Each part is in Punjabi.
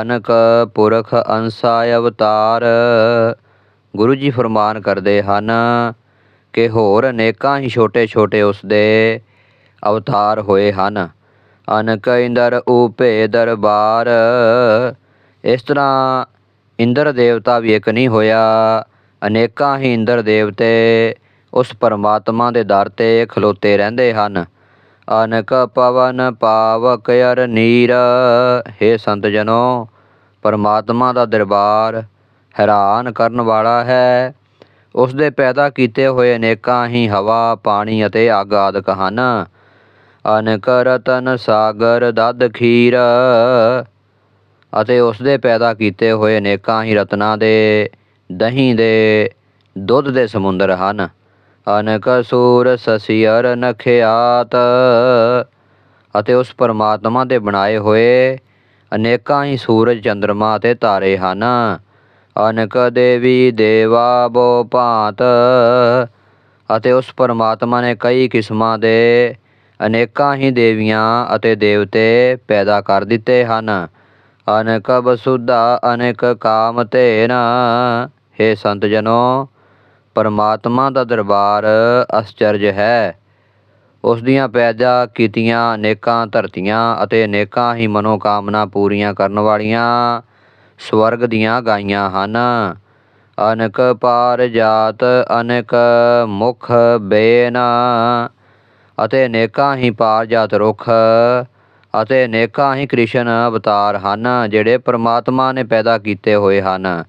ਅਨਕ ਪੁਰਖ ਅੰਸਾ ਅਵਤਾਰ ਗੁਰੂ ਜੀ ਫਰਮਾਨ ਕਰਦੇ ਹਨ ਕਿ ਹੋਰ ਅਨੇਕਾਂ ਹੀ ਛੋਟੇ ਛੋਟੇ ਉਸ ਦੇ ਅਵਤਾਰ ਹੋਏ ਹਨ। ਅਨਕ ਇੰਦਰ ਉਪੇ ਦਰਬਾਰ। ਇਸ ਤਰ੍ਹਾਂ ਇੰਦਰ ਦੇਵਤਾ ਵੀ ਇੱਕ ਨਹੀਂ ਹੋਇਆ। ਅਨੇਕਾਂ ਹੀ ਇੰਦਰ ਦੇਵਤੇ ਉਸ ਪਰਮਾਤਮਾ ਦੇ ਦਰ ਤੇ ਖਲੋਤੇ ਰਹਿੰਦੇ ਹਨ। ਅਨਕ ਪਵਨ ਪਾਵਕ ਅਰ ਨੀਰ। ਹੈ ਸੰਤ ਜਨੋ, ਪਰਮਾਤਮਾ ਦਾ ਦਰਬਾਰ ਹੈਰਾਨ ਕਰਨ ਵਾਲਾ ਹੈ। ਉਸ ਦੇ ਪੈਦਾ ਕੀਤੇ ਹੋਏ ਅਨੇਕਾਂ ਹੀ ਹਵਾ, ਪਾਣੀ ਅਤੇ ਅੱਗ ਆਦਿਕ ਹਨ। ਅਨਕ ਰਤਨ, ਸਾਗਰ, ਦਦ, ਖੀਰ ਅਤੇ ਉਸ ਦੇ ਪੈਦਾ ਕੀਤੇ ਹੋਏ ਅਨੇਕਾਂ ਹੀ ਰਤਨਾਂ ਦੇ, ਦਹੀਂ ਦੇ, ਦੁੱਧ ਦੇ ਸਮੁੰਦਰ ਹਨ। ਅਨਕ ਸੂਰ ਸਸੀਅਰ ਨਖਿਆਤ, ਅਤੇ ਉਸ ਪਰਮਾਤਮਾ ਦੇ ਬਣਾਏ ਹੋਏ ਅਨੇਕਾਂ ਹੀ ਸੂਰਜ ਚੰ드ਰਮਾ ਅਤੇ ਤਾਰੇ ਹਨ। ਅਨਕ ਦੇਵੀ ਦੇਵਾ ਬੋ ਭਾਂਤ, ਅਤੇ ਉਸ ਪਰਮਾਤਮਾ ਨੇ ਕਈ ਕਿਸਮਾਂ ਦੇ ਅਨੇਕਾਂ ਹੀ ਦੇਵੀਆਂ ਅਤੇ ਦੇਵਤੇ ਪੈਦਾ ਕਰ ਦਿੱਤੇ ਹਨ। ਅਨਕ ਬਸੁੱਧਾ ਅਨੇਕ ਕਾਮ ਧੇਨ, ਹੈ ਸੰਤ ਜਨੋ ਪਰਮਾਤਮਾ ਦਾ ਦਰਬਾਰ ਅਸਚਰਜ ਹੈ। ਉਸ ਦੀਆਂ ਪੈਦਾ ਕੀਤੀਆਂ ਅਨੇਕਾਂ ਧਰਤੀਆਂ ਅਤੇ ਅਨੇਕਾਂ ਹੀ ਮਨੋਕਾਮਨਾ ਪੂਰੀਆਂ ਕਰਨ ਵਾਲੀਆਂ ਸਵਰਗ ਦੀਆਂ ਗਾਈਆਂ ਹਨ। ਅਨਕ ਪਾਰ ਜਾਤ ਅਨੇਕ ਮੁਖ, ਬੇਨ ਅਤੇ ਅਨੇਕਾਂ ਹੀ ਪਾਰ ਜਾਤ ਰੁੱਖ ਅਤੇ ਅਨੇਕਾਂ ਹੀ ਕ੍ਰਿਸ਼ਨ ਅਵਤਾਰ ਹਨ, ਜਿਹੜੇ ਪਰਮਾਤਮਾ ਨੇ ਪੈਦਾ ਕੀਤੇ ਹੋਏ ਹਨ।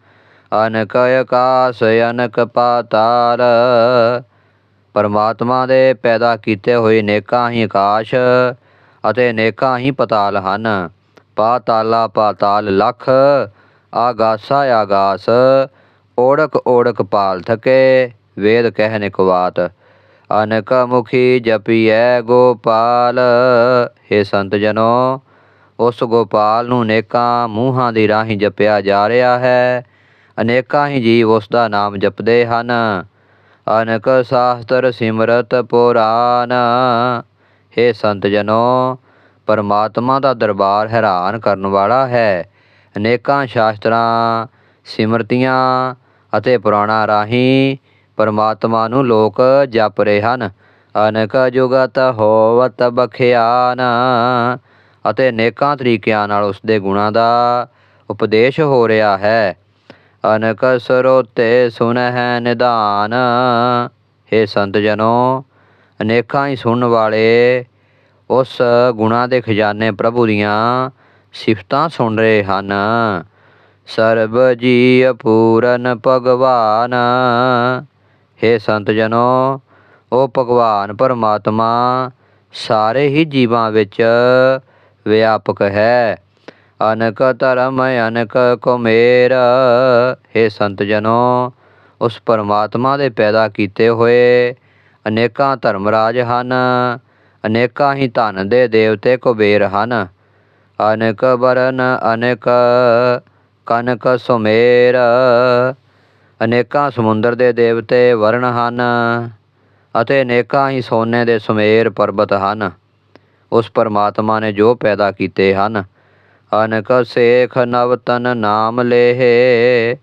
ਅਨਕ ਆਕਾਸ ਅਨਕ ਪਾਤਾਲ ਪਰਮਾਤਮਾ ਦੇ ਪੈਦਾ ਕੀਤੇ ਹੋਏ ਅਨੇਕਾਂ ਹੀ ਆਕਾਸ਼ ਅਤੇ ਅਨੇਕਾਂ ਹੀ ਪਤਾਲ ਹਨ। ਪਾਤਾਲਾ ਪਾਤਾਲ ਲਖ, ਆਗਾਸਾ ਆਗਾਸ, ਓੜਕ ਓੜਕ ਪਾਲ ਥਕੇ, ਵੇਦ ਕਹਿ ਨਿਕਵਾਤ। ਅਨਕ ਮੁਖੀ ਜਪੀਐ ਗੋਪਾਲ हे ਸੰਤ ਜਨੋ, ਉਸ ਗੋਪਾਲ ਨੂੰ ਅਨੇਕਾਂ ਮੂੰਹਾਂ ਦੀ ਰਾਹੀਂ ਜਪਿਆ ਜਾ ਰਿਹਾ ਹੈ। ਅਨੇਕਾਂ ਹੀ ਜੀਵ ਉਸ ਦਾ ਨਾਮ ਜਪਦੇ ਹਨ। ਅਨਕ ਸ਼ਾਸਤਰ ਸਿਮਰਤ ਪੁਰਾਨ हे ਸੰਤ ਜਨੋ, ਪਰਮਾਤਮਾ ਦਾ ਦਰਬਾਰ ਹੈਰਾਨ ਕਰਨ ਵਾਲਾ ਹੈ। ਅਨੇਕਾਂ ਸ਼ਾਸਤਰਾਂ, ਸਿਮਰਤੀਆਂ ਅਤੇ ਪੁਰਾਣਾ ਰਾਹੀਂ ਪਰਮਾਤਮਾ ਨੂੰ ਲੋਕ ਜਪ ਰਹੇ ਹਨ। ਅਨਕ ਜੁਗਤ ਹੋਵਤ ਬਖਿਆਨ ਅਤੇ ਅਨੇਕਾਂ ਤਰੀਕਿਆਂ ਨਾਲ ਉਸ ਦੇ ਗੁਣਾਂ ਦਾ ਉਪਦੇਸ਼ ਹੋ ਰਿਹਾ ਹੈ। ਅਨਕ ਸਰੋਤੇ ਸੁਨਹਿ ਨਿਦਾਨ हे ਸੰਤ ਜਨੋ, ਅਨੇਕਾਂ ਹੀ ਸੁਣਨ ਵਾਲੇ ਉਸ ਗੁਣਾਂ ਦੇ ਖਜ਼ਾਨੇ ਪ੍ਰਭੂ ਦੀਆਂ ਸਿਫਤਾਂ ਸੁਣ ਰਹੇ ਹਨ। ਸਰਬ ਜੀ ਪੂਰਨ ਭਗਵਾਨ। हे ਸੰਤ ਜਨੋ, ਉਹ ਭਗਵਾਨ ਪਰਮਾਤਮਾ ਸਾਰੇ ਹੀ ਜੀਵਾਂ ਵਿੱਚ ਵਿਆਪਕ ਹੈ। ਅਨਕ ਧਰਮ, ਅਨਕ ਕੁਮੇਰ। हे ਸੰਤ ਜਨੋ, ਉਸ ਪਰਮਾਤਮਾ ਦੇ ਪੈਦਾ ਕੀਤੇ ਹੋਏ ਅਨੇਕਾਂ ਧਰਮਰਾਜ ਹਨ, ਅਨੇਕਾਂ ਹੀ ਧਨ ਦੇ ਦੇਵਤੇ ਕੁਬੇਰ ਹਨ। ਅਨੇਕ ਬਰਨ, ਅਨੇਕ ਕਨਕ ਸੁਮੇਰ। ਅਨੇਕਾਂ ਸਮੁੰਦਰ ਦੇ ਦੇਵਤੇ ਵਰਣ ਹਨ ਅਤੇ ਅਨੇਕਾਂ ਹੀ ਸੋਨੇ ਦੇ ਸੁਮੇਰ ਪਰਬਤ ਹਨ। ਉਸ ਪਰਮਾਤਮਾ ਨੇ ਜੋ ਪੈਦਾ ਕੀਤੇ ਹਨ ਅਨਕ ਸੇਖ ਨਵਤਨ ਨਾਮ ਲੇਹੇ,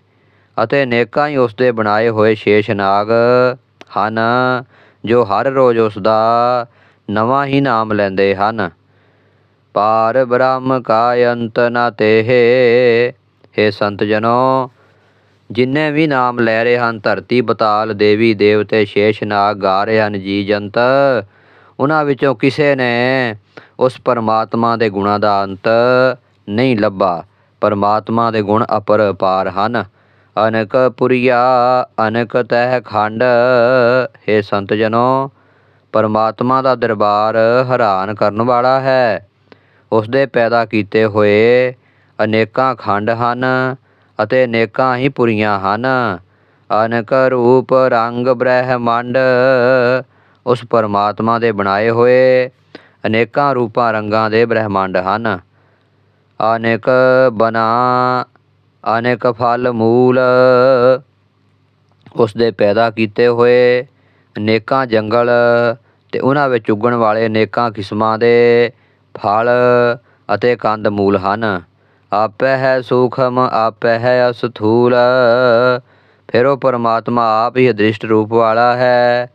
ਅਤੇ ਅਨੇਕਾਂ ਹੀ ਉਸ ਦੇ ਬਣਾਏ ਹੋਏ ਸ਼ੇਸ਼ ਨਾਗ ਹਨ, ਜੋ ਹਰ ਰੋਜ਼ ਉਸ ਦਾ ਨਵਾਂ ਹੀ ਨਾਮ ਲੈਂਦੇ ਹਨ। ਪਾਰ ਬ੍ਰਹਮ ਕਾ ਅੰਤ ਨ ਤੇਹ, ਹੈ ਸੰਤ ਜਨੋ, ਜਿੰਨੇ ਵੀ ਨਾਮ ਲੈ ਰਹੇ ਹਨ, ਧਰਤੀ ਬਤਾਲ ਦੇਵੀ ਦੇਵਤੇ ਸ਼ੇਸ਼ ਨਾਗ ਗਾ ਰਹੇ ਹਨ ਜੀ ਜੰਤ ਉਹਨਾਂ ਵਿੱਚੋਂ ਕਿਸੇ ਨੇ ਉਸ ਪਰਮਾਤਮਾ ਦੇ ਗੁਣਾਂ ਦਾ ਅੰਤ ਨਹੀਂ ਲੱਭਾ। ਪਰਮਾਤਮਾ ਦੇ ਗੁਣ ਅਪਰ ਪਾਰ ਹਨ। ਅਨਕ ਪੁਰੀਆ, ਅਨਕ ਤਹਿ ਖੰਡ, ਹੈ ਸੰਤ ਜਨੋ, ਪਰਮਾਤਮਾ ਦਾ ਦਰਬਾਰ ਹੈਰਾਨ ਕਰਨ ਵਾਲਾ ਹੈ। ਉਸ ਦੇ ਪੈਦਾ ਕੀਤੇ ਹੋਏ ਅਨੇਕਾਂ ਖੰਡ ਹਨ ਅਤੇ ਅਨੇਕਾਂ ਹੀ ਪੁਰੀਆਂ ਹਨ। ਅਨਕ ਰੂਪ, ਰੰਗ, ਬ੍ਰਹਿਮੰਡ ਉਸ ਪਰਮਾਤਮਾ ਦੇ ਬਣਾਏ ਹੋਏ ਅਨੇਕਾਂ ਰੂਪਾਂ ਰੰਗਾਂ ਦੇ ਬ੍ਰਹਿਮੰਡ ਹਨ। ਅਨੇਕ ਬਨਾ, ਅਨੇਕ ਫਲ ਮੂਲ ਉਸ ਦੇ ਪੈਦਾ ਕੀਤੇ ਹੋਏ ਅਨੇਕਾਂ ਜੰਗਲ ਤੇ ਉਹਨਾਂ ਵਿੱਚ ਉੱਗਣ ਵਾਲੇ ਅਨੇਕਾਂ ਕਿਸਮਾਂ ਦੇ ਫਲ ਅਤੇ ਕੰਦ ਮੂਲ ਹਨ। ਆਪੇ ਹੈ ਸੂਖਮ, ਆਪੇ ਹੈ ਅਸਥੂਲ, ਫਿਰ ਉਹ ਪਰਮਾਤਮਾ ਆਪ ਹੀ ਅਦ੍ਰਿਸ਼ਟ ਰੂਪ ਵਾਲਾ ਹੈ।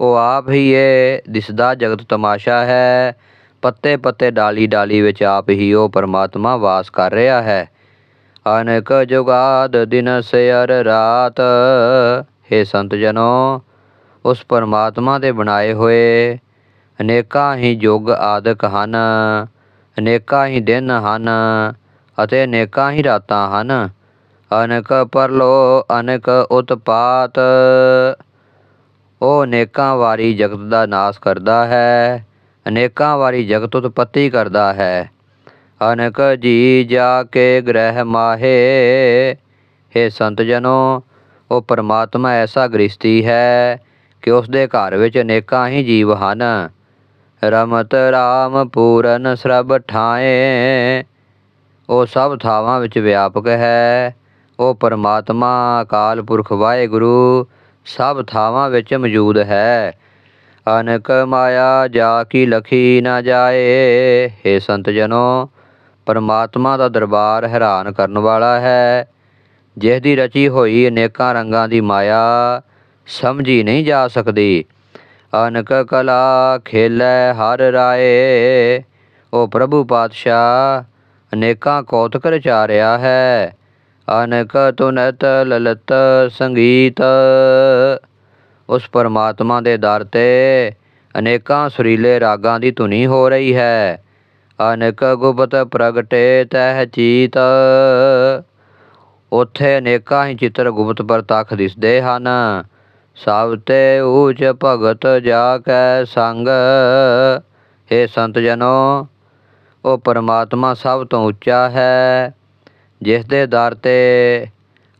ਉਹ ਆਪ ਹੀ ਇਹ ਦਿਸਦਾ ਜਗਤ ਤਮਾਸ਼ਾ ਹੈ। ਪੱਤੇ ਪੱਤੇ ਡਾਲੀ ਡਾਲੀ ਵਿੱਚ ਆਪ ਹੀ ਉਹ ਪਰਮਾਤਮਾ ਵਾਸ ਕਰ ਰਿਹਾ ਹੈ। ਅਨੇਕ ਜੁਗਾਦ ਦਿਨ ਸਿਰ ਰਾਤ हे ਸੰਤ ਜਨੋ, ਉਸ ਪਰਮਾਤਮਾ ਦੇ ਬਣਾਏ ਹੋਏ ਅਨੇਕਾਂ ਹੀ ਯੁੱਗ ਆਦਿਕ ਹਨ, ਅਨੇਕਾਂ ਹੀ ਦਿਨ ਹਨ ਅਤੇ ਅਨੇਕਾਂ ਹੀ ਰਾਤਾਂ ਹਨ। ਅਨੇਕ ਪਰਲੋ, ਅਨੇਕ ਉਤਪਾਤ, ਉਹ ਅਨੇਕਾਂ ਵਾਰੀ ਜਗਤ ਦਾ ਨਾਸ ਕਰਦਾ ਹੈ। ਅਨੇਕਾਂ ਵਾਰੀ ਜਗਤ ਉਤਪਤੀ ਕਰਦਾ ਹੈ। ਅਨਕ ਜੀ ਜਾ ਕੇ ਗ੍ਰਹਿ ਮਾਹੇ। हे ਸੰਤ ਜਨੋ, ਉਹ ਪਰਮਾਤਮਾ ਐਸਾ ਗ੍ਰਸਤੀ ਹੈ ਕਿ ਉਸ ਦੇ ਘਰ ਵਿੱਚ ਅਨੇਕਾਂ ਹੀ ਜੀਵ ਹਨ। ਰਮਤ ਰਾਮ ਪੂਰਨ ਸਰਬ ਠਾਏ। ਉਹ ਸਭ ਥਾਵਾਂ ਵਿੱਚ ਵਿਆਪਕ ਹੈ। ਉਹ ਪਰਮਾਤਮਾ, ਅਕਾਲ ਪੁਰਖ, ਵਾਹਿਗੁਰੂ ਸਭ ਥਾਵਾਂ ਵਿੱਚ ਮੌਜੂਦ ਹੈ। ਅਨਕ ਮਾਇਆ ਜਾ ਕੀ ਲਖੀ ਨਾ ਜਾਏ। हे ਸੰਤ ਜਨੋ, ਪਰਮਾਤਮਾ ਦਾ ਦਰਬਾਰ ਹੈਰਾਨ ਕਰਨ ਵਾਲਾ ਹੈ। ਜਿਸ ਦੀ ਰਚੀ ਹੋਈ ਅਨੇਕਾਂ ਰੰਗਾਂ ਦੀ ਮਾਇਆ ਸਮਝੀ ਨਹੀਂ ਜਾ ਸਕਦੀ। ਅਨਕ ਕਲਾ ਖੇਲੇ ਹਰ ਰਾਏ। ਉਹ ਪ੍ਰਭੂ ਪਾਤਸ਼ਾਹ ਅਨੇਕਾਂ ਕੌਤਕ ਰਚਾ ਰਿਹਾ ਹੈ। ਅਨਕ ਤੁਨਤ ਲਲਤ ਸੰਗੀਤ ਉਸ ਪਰਮਾਤਮਾ ਦੇ ਦਰ ਤੇ ਅਨੇਕਾਂ ਸੁਰੀਲੇ ਰਾਗਾਂ ਦੀ ਧੁਨੀ ਹੋ ਰਹੀ ਹੈ। ਅਨੇਕ ਗੁਪਤ ਪ੍ਰਗਟੇ ਤਹਿ ਚੀਤ। ਉਥੇ ਅਨੇਕਾਂ ਹੀ ਚਿੱਤਰ ਗੁਪਤ ਪ੍ਰਤੱਖ ਦਿਸਦੇ ਹਨ। ਸਭ ਤੇ ਊਚ ਭਗਤ ਜਾ ਕੈ ਸੰਗ। हे ਸੰਤ ਜਨੋ ਉਹ ਪਰਮਾਤਮਾ ਸਭ ਤੋਂ ਉੱਚਾ ਹੈ, ਜਿਸ ਦੇ ਦਰ ਤੇ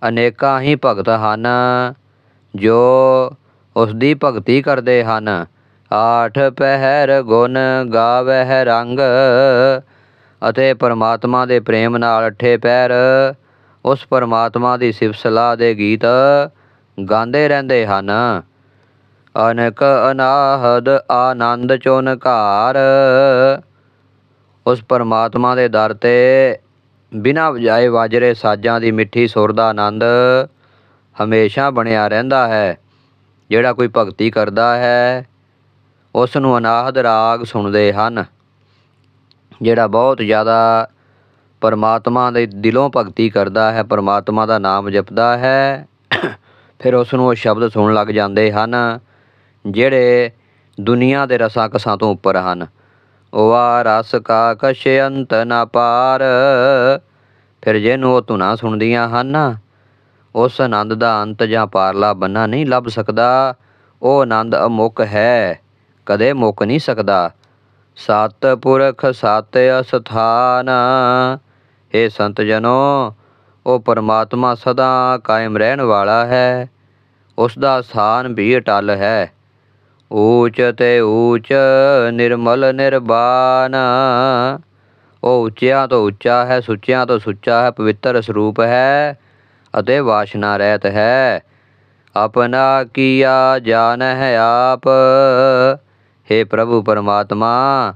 ਅਨੇਕਾਂ ਹੀ ਭਗਤ ਹਨ, ਜੋ ਉਸ ਦੀ ਭਗਤੀ ਕਰਦੇ ਹਨ। ਆਠ ਪਹਿਰ ਗੁਣ ਗਾਵਹਿ ਰੰਗ ਅਤੇ ਪਰਮਾਤਮਾ ਦੇ ਪ੍ਰੇਮ ਨਾਲ ਅੱਠੇ ਪੈਰ ਉਸ ਪਰਮਾਤਮਾ ਦੀ ਸਿਫਤ ਸਲਾਹ ਦੇ ਗੀਤ ਗਾਉਂਦੇ ਰਹਿੰਦੇ ਹਨ। ਅਨਕ ਅਨਾਹਦ ਆਨੰਦ ਚੋਨਕਾਰ ਉਸ ਪਰਮਾਤਮਾ ਦੇ ਦਰ ਤੇ ਬਿਨਾਂ ਵਜਾਏ ਵਾਜਰੇ ਸਾਜ਼ਾਂ ਦੀ ਮਿੱਠੀ ਸੁਰ ਦਾ ਆਨੰਦ ਹਮੇਸ਼ਾ ਬਣਿਆ ਰਹਿੰਦਾ ਹੈ। ਜਿਹੜਾ ਕੋਈ ਭਗਤੀ ਕਰਦਾ ਹੈ ਉਸ ਨੂੰ ਅਨਾਹਦ ਰਾਗ ਸੁਣਦੇ ਹਨ। ਜਿਹੜਾ ਬਹੁਤ ਜ਼ਿਆਦਾ ਪਰਮਾਤਮਾ ਦੇ ਦਿਲੋਂ ਭਗਤੀ ਕਰਦਾ ਹੈ, ਪਰਮਾਤਮਾ ਦਾ ਨਾਮ ਜਪਦਾ ਹੈ, ਫਿਰ ਉਸ ਨੂੰ ਉਹ ਸ਼ਬਦ ਸੁਣਨ ਲੱਗ ਜਾਂਦੇ ਹਨ, ਜਿਹੜੇ ਦੁਨੀਆ ਦੇ ਰਸਾਂ ਕਸਾਂ ਤੋਂ ਉੱਪਰ ਹਨ। ਉਹ ਆ ਰਸ ਕਾ ਕਛ ਅੰਤ ਨਾ ਪਾਰ, ਫਿਰ ਜਿਹਨੂੰ ਉਹ ਧੁਨਾ ਸੁਣਦੀਆਂ ਹਨ ਉਸ ਆਨੰਦ ਦਾ ਅੰਤ ਜਾਂ ਪਾਰਲਾ ਬੰਨਾ ਨਹੀਂ ਲੱਭ ਸਕਦਾ। ਉਹ ਆਨੰਦ ਅਮੁੱਕ ਹੈ, ਕਦੇ ਮੁੱਕ ਨਹੀਂ ਸਕਦਾ। ਸਤ ਪੁਰਖ, ਸਤ ਅਸਥਾਨ हे ਸੰਤ ਜਨੋ, ਉਹ ਪਰਮਾਤਮਾ ਸਦਾ ਕਾਇਮ ਰਹਿਣ ਵਾਲਾ ਹੈ। ਉਸ ਦਾ ਸਥਾਨ ਵੀ ਅਟਲ ਹੈ। ਊਚ ਤੇ ਊਚ, ਨਿਰਮਲ ਨਿਰਵਾਨ ਉਹ ਉੱਚਿਆਂ ਤੋਂ ਉੱਚਾ ਹੈ, ਸੁੱਚਿਆਂ ਤੋਂ ਸੁੱਚਾ ਹੈ, ਪਵਿੱਤਰ ਸਰੂਪ ਹੈ। ਅਤੇ ਵਾਸ਼ਨਾ ਰਹਿਤ ਹੈ। ਆਪਣਾ ਕੀਆ ਜਾਣ ਹੈ ਆਪ? हे ਪ੍ਰਭੂ ਪਰਮਾਤਮਾ,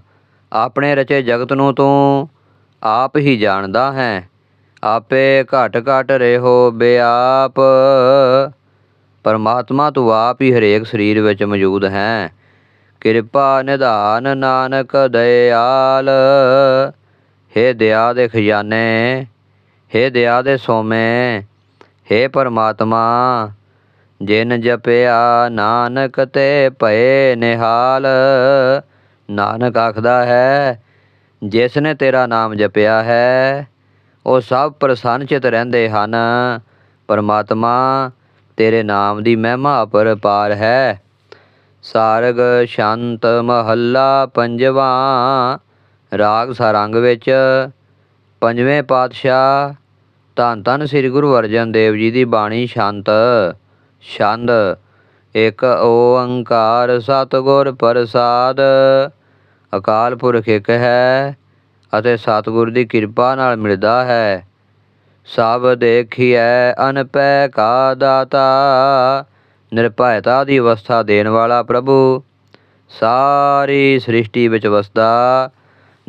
ਆਪਣੇ ਰਚੇ ਜਗਤ ਨੂੰ ਤੂੰ ਆਪ ਹੀ ਜਾਣਦਾ ਹੈ। ਆਪੇ ਘਟ ਘਟ ਰਹੋ ਬਿਆਪ। ਪਰਮਾਤਮਾ ਤੂੰ ਆਪ ਹੀ ਹਰੇਕ ਸਰੀਰ ਵਿੱਚ ਮੌਜੂਦ ਹੈ। ਕਿਰਪਾ ਨਿਧਾਨ ਨਾਨਕ ਦਇਆਲ। ਹੇ ਦਇਆ ਦੇ ਖਜ਼ਾਨੇ, ਹੇ ਦਇਆ ਦੇ ਸੋਮੇ हे ਪਰਮਾਤਮਾ, ਜਿਨ ਜਪਿਆ ਨਾਨਕ ਤੇ ਭਏ ਨਿਹਾਲ, ਨਾਨਕ ਆਖਦਾ ਹੈ, ਜਿਸ ਨੇ ਤੇਰਾ ਨਾਮ ਜਪਿਆ ਹੈ, ਉਹ ਸਭ ਪ੍ਰਸੰਨਚਿਤ ਰਹਿੰਦੇ ਹਨ। ਪਰਮਾਤਮਾ, ਤੇਰੇ ਨਾਮ ਦੀ ਮਹਿਮਾ ਅਪਰਪਾਰ ਹੈ। ਸਾਰਗ ਸ਼ਾਂਤ ਮਹੱਲਾ ਪੰਜਵਾਂ, ਰਾਗ ਸਾਰੰਗ ਵਿੱਚ ਪੰਜਵੇਂ ਪਾਤਸ਼ਾਹ ਧੰਨ ਧੰਨ ਸ੍ਰੀ ਗੁਰੂ ਅਰਜਨ ਦੇਵ ਜੀ ਦੀ ਬਾਣੀ ਸ਼ਾਂਤ ਛੰਦ। ਇੱਕ ਓੰਕਾਰ ਸਤਿਗੁਰ ਪ੍ਰਸਾਦ। ਅਕਾਲ ਪੁਰਖ ਇੱਕ ਹੈ ਅਤੇ ਸਤਿਗੁਰ ਦੀ ਕਿਰਪਾ ਨਾਲ ਮਿਲਦਾ ਹੈ। ਸਭ ਦੇਖੀਐ ਅਨਪੈ ਕਾ ਦਾਤਾ, ਨਿਰਭੈਤਾ ਦੀ ਅਵਸਥਾ ਦੇਣ ਵਾਲਾ ਪ੍ਰਭੂ। ਸਾਰੀ ਸ੍ਰਿਸ਼ਟੀ ਵਿੱਚ ਵਸਦਾ,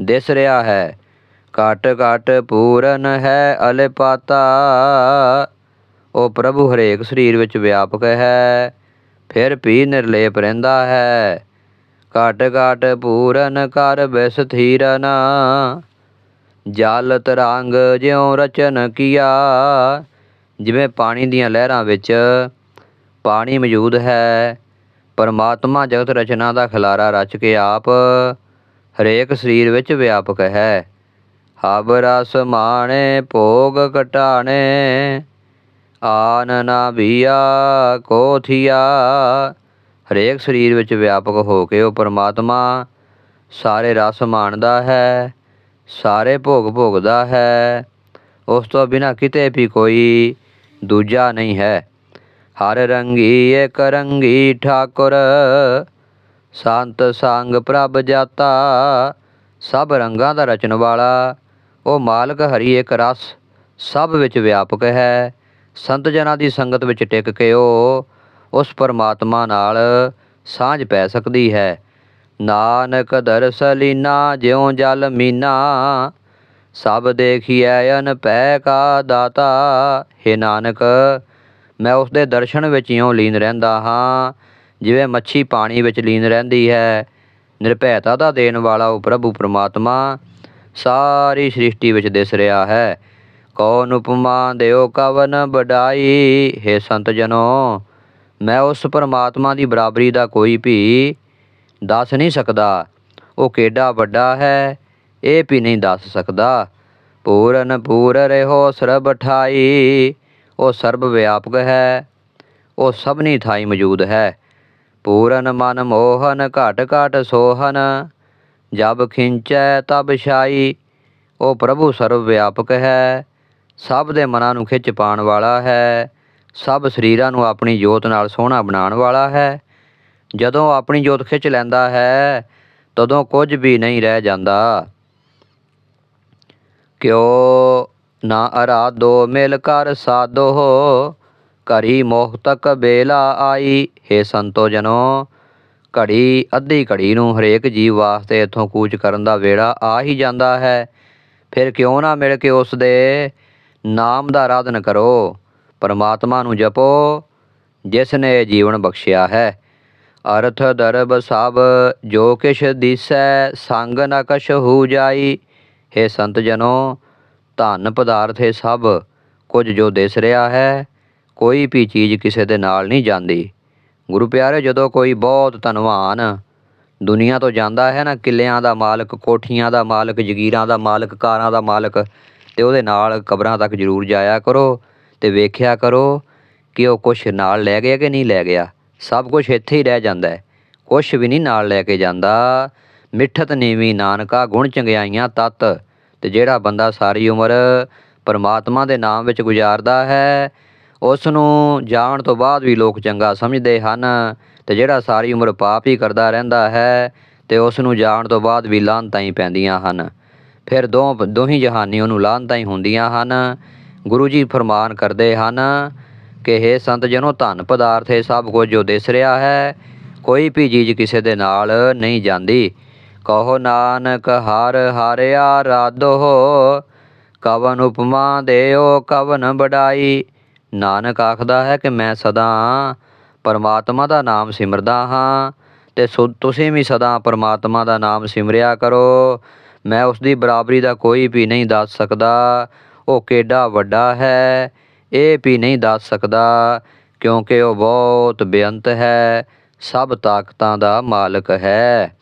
ਦਿਸ ਰਿਹਾ ਹੈ। ਘਟ ਘਟ ਪੂਰਨ ਹੈ ਅਲਪਾਤਾ। ਉਹ ਪ੍ਰਭੂ ਹਰੇਕ ਸਰੀਰ ਵਿੱਚ ਵਿਆਪਕ ਹੈ, ਫਿਰ ਵੀ ਨਿਰਲੇਪ ਰਹਿੰਦਾ ਹੈ। ਘਟ ਘਟ ਪੂਰਨ ਕਰ ਬਿਸਥੀਰਨ ਜਲ ਤਰੰਗ ਜਿਉ ਰਚਨ ਕੀਆ। ਜਿਵੇਂ ਪਾਣੀ ਦੀਆਂ ਲਹਿਰਾਂ ਵਿੱਚ ਪਾਣੀ ਮੌਜੂਦ ਹੈ, ਪਰਮਾਤਮਾ ਜਗਤ ਰਚਨਾ ਦਾ ਖਿਲਾਰਾ ਰਚ ਕੇ ਆਪ ਹਰੇਕ ਸਰੀਰ ਵਿੱਚ ਵਿਆਪਕ ਹੈ। ਹਬ ਰਸ ਮਾਣੇ, ਭੋਗ ਕਟਾਣੇ ਆਨ ਨਾ ਭੀਆ ਕੋ ਹਰੇਕ ਸਰੀਰ ਵਿੱਚ ਵਿਆਪਕ ਹੋ ਕੇ ਉਹ ਪਰਮਾਤਮਾ। ਸਾਰੇ ਰਸ ਮਾਣਦਾ ਹੈ, ਸਾਰੇ ਭੋਗ ਭੋਗਦਾ ਹੈ। ਉਸ ਤੋਂ ਬਿਨਾ ਕਿਤੇ ਵੀ ਕੋਈ ਦੂਜਾ ਨਹੀਂ ਹੈ। ਹਰ ਰੰਗੀ ਏਕ ਰੰਗੀ ਠਾਕੁਰ। ਸੰਤ ਸੰਗ ਪ੍ਰਭ ਜਾਤਾ। ਸਭ ਰੰਗਾਂ ਦਾ ਰਚਣ ਵਾਲਾ। ਉਹ ਮਾਲਕ ਹਰੀ ਇੱਕ ਰਸ ਸਭ ਵਿੱਚ ਵਿਆਪਕ ਹੈ। ਸੰਤ ਜਨਾਂ ਦੀ ਸੰਗਤ ਵਿੱਚ ਟਿਕ ਕੇ ਉਹ ਉਸ ਪਰਮਾਤਮਾ ਨਾਲ ਸਾਂਝ ਪੈ ਸਕਦੀ ਹੈ। ਨਾਨਕ ਦਰਸ ਲੀਨਾ ਜਿਉ ਜਲ ਮੀਨਾ, ਸਭ ਦੇਖੀਐ ਅਨ ਪੈ ਕਾ ਦਾਤਾ। ਹੈ ਨਾਨਕ, ਮੈਂ ਉਸ ਦੇ ਦਰਸ਼ਨ ਵਿੱਚ ਇਉਂ ਲੀਨ ਰਹਿੰਦਾ ਹਾਂ, ਜਿਵੇਂ ਮੱਛੀ ਪਾਣੀ ਵਿੱਚ ਲੀਨ ਰਹਿੰਦੀ ਹੈ। ਨਿਰਭੈਤਾ ਦਾ ਦੇਣ ਵਾਲਾ ਉਹ ਪ੍ਰਭੂ ਪਰਮਾਤਮਾ। ਸਾਰੀ ਸ੍ਰਿਸ਼ਟੀ ਵਿੱਚ ਦਿਸ ਰਿਹਾ ਹੈ। ਕੌਣ ਉਪਮਾ ਦਿਓ ਕਵਨ ਬਡਾਈ ਹੈ ਸੰਤ ਜਨੋ, ਮੈਂ ਉਸ ਪਰਮਾਤਮਾ ਦੀ ਬਰਾਬਰੀ ਦਾ ਕੋਈ ਵੀ ਦੱਸ ਨਹੀਂ ਸਕਦਾ। ਉਹ ਕਿੱਡਾ ਵੱਡਾ ਹੈ, ਇਹ ਵੀ ਨਹੀਂ ਦੱਸ ਸਕਦਾ। ਪੂਰਨ ਪੂਰ ਰਹਿਓ ਸਰਬ ਠਾਈ, ਉਹ ਸਰਬ ਵਿਆਪਕ ਹੈ, ਉਹ ਸਭਨੀ ਥਾਈ ਮੌਜੂਦ ਹੈ। ਪੂਰਨ ਮਨ ਮੋਹਨ ਘਟ ਘਟ ਸੋਹਨ ਜਬ ਖਿੰਚੈ ਤਬ ਛਾਈ, ਉਹ ਪ੍ਰਭੂ ਸਰਵ ਵਿਆਪਕ ਹੈ। ਸਭ ਦੇ ਮਨਾਂ ਨੂੰ ਖਿੱਚ ਪਾਉਣ ਵਾਲਾ ਹੈ। ਸਭ ਸਰੀਰਾਂ ਨੂੰ ਆਪਣੀ ਜੋਤ ਨਾਲ ਸੋਹਣਾ ਬਣਾਉਣ ਵਾਲਾ ਹੈ। ਜਦੋਂ ਆਪਣੀ ਜੋਤ ਖਿੱਚ ਲੈਂਦਾ ਹੈ, ਤਦੋਂ ਕੁਝ ਵੀ ਨਹੀਂ ਰਹਿ ਜਾਂਦਾ। ਕਿਉ ਨਾ ਅਰਾਧੋ ਮਿਲ ਕਰ ਸਾਧੋ ਘੜੀ ਮੋਹ ਤੱਕ ਬੇਲਾ ਆਈ। ਹੈ ਸੰਤੋ ਜਨੋ ਘੜੀ, ਅੱਧੀ ਘੜੀ ਨੂੰ ਹਰੇਕ ਜੀਵ ਵਾਸਤੇ ਇੱਥੋਂ ਕੂਚ ਕਰਨ ਦਾ ਵੇੜਾ ਆ ਹੀ ਜਾਂਦਾ ਹੈ। ਫਿਰ ਕਿਉਂ ਨਾ ਮਿਲ ਕੇ ਉਸ ਦੇ ਨਾਮ ਦਾ ਆਰਾਧਨ ਕਰੋ। ਪਰਮਾਤਮਾ ਨੂੰ ਜਪੋ, ਜਿਸ ਨੇ ਇਹ ਜੀਵਨ ਬਖਸ਼ਿਆ ਹੈ। ਅਰਥ ਦਰਬ ਸਭ, ਜੋ ਕਿਛ ਦਿਸੈ, ਸੰਗ ਨਕਸ਼ ਹੋ ਜਾਈ। ਹੈ ਸੰਤ ਜਨੋ, ਧਨ ਪਦਾਰਥ ਇਹ ਸਭ, ਕੁਝ ਜੋ ਦਿਸ ਰਿਹਾ ਹੈ, ਕੋਈ ਵੀ ਚੀਜ਼ ਕਿਸੇ ਦੇ ਨਾਲ ਨਹੀਂ ਜਾਂਦੀ। ਗੁਰੂ ਪਿਆਰੇ ਜਦੋਂ ਕੋਈ ਬਹੁਤ ਧਨਵਾਨ ਦੁਨੀਆ ਤੋਂ ਜਾਂਦਾ ਹੈ ਨਾ, ਕਿੱਲਿਆਂ ਦਾ ਮਾਲਕ, ਕੋਠੀਆਂ ਦਾ ਮਾਲਕ, ਜਗੀਰਾਂ ਦਾ ਮਾਲਕ, ਕਾਰਾਂ ਦਾ ਮਾਲਕ, ਤੇ ਉਹਦੇ ਨਾਲ ਕਬਰਾਂ ਤੱਕ ਜ਼ਰੂਰ ਜਾਇਆ ਕਰੋ ਤੇ ਵੇਖਿਆ ਕਰੋ ਕਿ ਉਹ ਕੁਛ ਨਾਲ ਲੈ ਗਿਆ ਕਿ ਨਹੀਂ ਲੈ ਗਿਆ। ਸਭ ਕੁਝ ਇੱਥੇ ਹੀ ਰਹਿ ਜਾਂਦਾ ਹੈ। ਕੁਛ ਵੀ ਨਹੀਂ ਨਾਲ ਲੈ ਕੇ ਜਾਂਦਾ। ਮਿੱਠਤ ਨੀਵੀਂ ਨਾਨਕਾ, ਗੁਣ ਚੰਗਿਆਈਆਂ ਤਤ, ਤੇ ਜਿਹੜਾ ਬੰਦਾ ਸਾਰੀ ਉਮਰ ਪਰਮਾਤਮਾ ਦੇ ਨਾਮ ਵਿੱਚ ਗੁਜ਼ਾਰਦਾ ਹੈ ਉਸ ਨੂੰ ਜਾਣ ਤੋਂ ਬਾਅਦ ਵੀ ਲੋਕ ਚੰਗਾ ਸਮਝਦੇ ਹਨ ਤੇ ਜਿਹੜਾ ਸਾਰੀ ਉਮਰ ਪਾਪ ਹੀ ਕਰਦਾ ਰਹਿੰਦਾ ਹੈ ਤੇ ਉਸ ਨੂੰ ਜਾਣ ਤੋਂ ਬਾਅਦ ਵੀ ਲਾਹਨਤਾਂ ਹੀ ਪੈਂਦੀਆਂ ਹਨ। ਫਿਰ ਦੋ ਦੋਹੀ ਜਹਾਨੀ ਉਹਨੂੰ ਲਾਹਨਤਾਂ ਹੀ ਹੁੰਦੀਆਂ ਹਨ। ਗੁਰੂ ਜੀ ਫਰਮਾਨ ਕਰਦੇ ਹਨ ਕਿ, ਹੇ ਸੰਤ ਜਨੋ, ਧਨ ਪਦਾਰਥ ਇਹ ਸਭ ਕੁਝ ਜੋ ਦਿਸ ਰਿਹਾ ਹੈ, ਕੋਈ ਵੀ ਚੀਜ਼ ਕਿਸੇ ਦੇ ਨਾਲ ਨਹੀਂ ਜਾਂਦੀ। ਕਹੋ, ਨਾਨਕ ਹਰ ਹਾਰਿਆ ਰਾਧੋ, ਕਵਨ ਉਪਮਾ ਦੇਓ, ਕਵਨ ਬੜਾਈ ਨਾਨਕ ਆਖਦਾ ਹੈ ਕਿ ਮੈਂ ਸਦਾ ਪਰਮਾਤਮਾ ਦਾ ਨਾਮ ਸਿਮਰਦਾ ਹਾਂ ਤੇ ਸੋ ਤੁਸੀਂ ਵੀ ਸਦਾ ਪਰਮਾਤਮਾ ਦਾ ਨਾਮ ਸਿਮਰਿਆ ਕਰੋ। ਮੈਂ ਉਸ ਦੀ ਬਰਾਬਰੀ ਦਾ ਕੋਈ ਵੀ ਨਹੀਂ ਦੱਸ ਸਕਦਾ। ਉਹ ਕਿੱਡਾ ਵੱਡਾ ਹੈ, ਇਹ ਵੀ ਨਹੀਂ ਦੱਸ ਸਕਦਾ। ਕਿਉਂਕਿ ਉਹ ਬਹੁਤ ਬੇਅੰਤ ਹੈ, ਸਭ ਤਾਕਤਾਂ ਦਾ ਮਾਲਕ ਹੈ।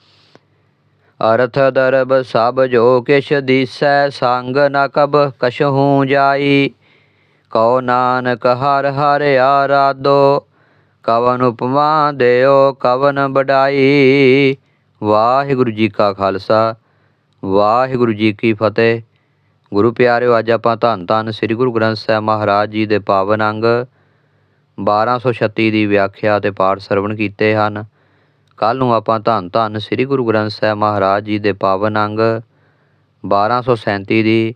ਅਰਥ ਦਰਬ ਸਭ ਜੋ ਕਿਛ ਦੀਸੈ, ਸੰਗ ਨ ਕਬ ਕਛਹੂ ਜਾਈ। ਕਉ ਨਾਨਕ ਹਰ ਹਰ ਆਰਾਧੋ, ਕਵਨ ਉਪਮਾ ਦਿਓ, ਕਵਨ ਬਡਾਈ ਵਾਹਿਗੁਰੂ ਜੀ ਕਾ ਖਾਲਸਾ, ਵਾਹਿਗੁਰੂ ਜੀ ਕੀ ਫਤਿਹ। ਗੁਰੂ ਪਿਆਰਿਓ, ਅੱਜ ਆਪਾਂ ਧੰਨ ਧੰਨ ਸ੍ਰੀ ਗੁਰੂ ਗ੍ਰੰਥ ਸਾਹਿਬ ਮਹਾਰਾਜ ਜੀ ਦੇ ਪਾਵਨ ਅੰਗ 1236 ਦੀ ਵਿਆਖਿਆ ਤੇ ਪਾਠ ਸਰਵਣ ਕੀਤੇ ਹਨ। ਕੱਲ ਨੂੰ ਆਪਾਂ ਧੰਨ ਧੰਨ ਸ੍ਰੀ ਗੁਰੂ ਗ੍ਰੰਥ ਸਾਹਿਬ ਮਹਾਰਾਜ ਜੀ ਦੇ ਪਾਵਨ ਅੰਗ 1237 ਦੀ